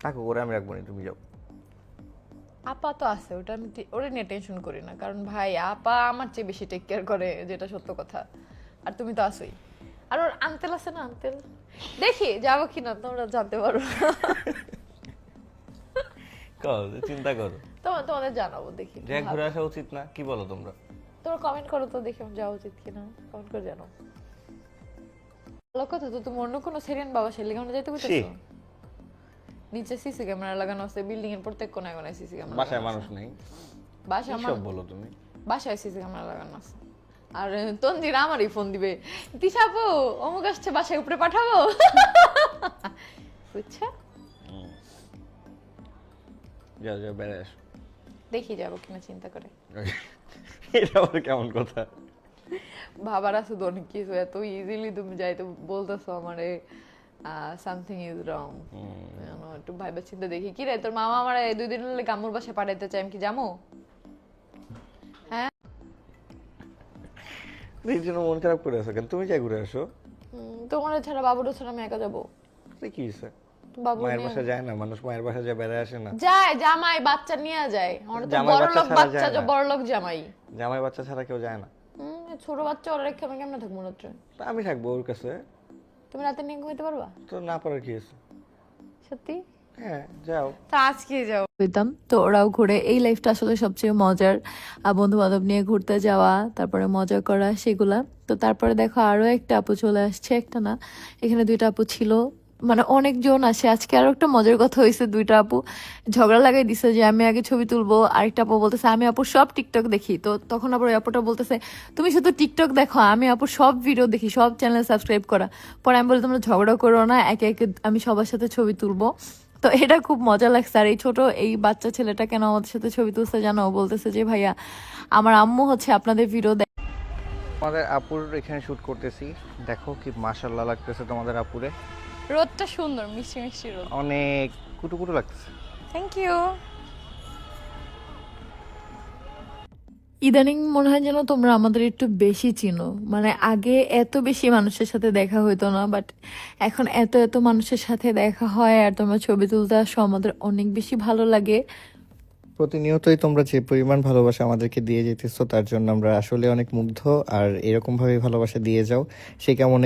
তাকে করে আমি রাখব না তুমি যাও। আপা তো আছে ওটা আমি ওটা নিয়ে টেনশন করি না কারণ ভাই আপা আমার চেয়ে বেশি টেক কেয়ার করে যেটা সত্য কথা। আর তুমি তো আসোই আর ওর আঙ্কেল আছে না আঙ্কেল দেখি যাব কিনা তোমরা জানতে পারো চিন্তা করো। তোমার তোমাদের জানাব দেখি যে ঘুরে আসা উচিত না কি বলো তোমরা? তোমরা কমেন্ট করো তো দেখি যাওয়া উচিত কিনা কমেন্ট করে জানো ভালো কথা তো তুমি অন্য কোনো সেরিয়ান বাবা সেলিং আমরা যাইতে ছি। বুঝছ নিচে সিসি ক্যামেরা লাগানো আছে বিল্ডিং এর প্রত্যেক কোনায় কোনায় সিসি ক্যামেরা বাসায় মানুষ নেই? বাসায় সব বলো তুমি? বাসায় সিসি ক্যামেরা লাগানো আছে। আর তন্দির আমারই ফোন দিবে। দিশাপু অমুক আসছে বাসায় উপরে পাঠাবো? বুঝছ? যাও যাও বেড়ে দেখি যাব কিনা চিন্তা করে। এটা আবার কেমন কথা? ভাবার আছে তো অনেক কিছু এত ইজিলি তুমি যাইতে বলতেছো আমারে। সামথিং ইজ রং একটু ভাইবার চিন্তা দেখি। কি রে তোর মামা আমার এই দুই দিন হলে গামুর বাসায় পাঠাইতে চাই আমি কি যাব হ্যাঁ? এই জন্য মন খারাপ করে আছো কেন? তুমি যাই ঘুরে আসো। তোমার ছাড়া বাবুরও ছাড়া আমি একা যাব। কি হয়েছে মায়ের বাসা যায় না? মানুষ মায়ের বাসা যায় বেড়ে আসে না? যায় জামাই বাচ্চা নিয়ে যায়। আমার তো বড় লোক বাচ্চা যে বড় লোক জামাই। জামাই বাচ্চা ছাড়া কেউ যায় না। হুম, ছোট বাচ্চা ওরা রেখে আমি কেমনে থাকব রাত্রে আমি থাকব ওর কাছে। তুমি রাতে নিয়ে ঘুমাইতে পারবা? তো না পারার কি আছে? সত্যি? হ্যাঁ যাও। তো আজকে যাও। তো ওরাও ঘুরে এই লাইফটা আসলে সবচেয়ে মজার। বন্ধু বান্ধব নিয়ে ঘুরতে যাওয়া তারপরে মজা করা সেগুলা। তো তারপরে দেখো আরও একটা আপু চলে আসছে একটা না এখানে দুইটা আপু ছিল। মানে অনেকজন আসে। আজকে আরও একটা মজার কথা হয়েছে দুইটা আপু। ঝগড়া লাগাই দিছে যে, আমি আগে ছবি তুলবো, আরেকটা আপু বলতেছে, আমি আপু সব টিকটক দেখি। তো তখন আবার ওই আপুটা বলতেছে, তুমি শুধু টিকটক দেখো, আমি আপু সব ভিডিও দেখি, সব চ্যানেল সাবস্ক্রাইব করা। পরে আমি বলি, তোমরা ঝগড়া করো না, একে একে আমি সবার সাথে ছবি তুলবো। তো এটা খুব মজা লাগছে। আর এই ছোট এই বাচ্চা ছেলেটা কেন আমাদের সাথে ছবি তুলছে জানো? বলতেছে যে, ভাইয়া, আমার আম্মু হচ্ছে আপনাদের ভিডিও দেখ আমাদের আপুর এখানে শুট করতেছি। দেখো কি মাশাল্লাহ লাগতেছে তোমাদের আপুরে। রোদটা সুন্দর মিষ্টি মিষ্টি রোদ। অনেক কুটু কুটু লাগতেছে। থ্যাংক ইউ ইদানিং মনে হয় যেন তোমরা আমাদের একটু বেশি চিনো। মানে আগে এত বেশি মানুষের সাথে দেখা হইতো না বাট এখন এত এত মানুষের সাথে দেখা হয় আর তোমরা ছবি তুলতে আসো আমাদের অনেক বেশি ভালো লাগে। প্রতিনিয়তই তোমরা যে পরিমাণ ভালোবাসা আমাদেরকে দিয়ে যেতেছো তার জন্য আমরা আসলে অনেক মুগ্ধ আর এরকম ভাবে ভালোবাসা দিয়ে যাও সে কেমন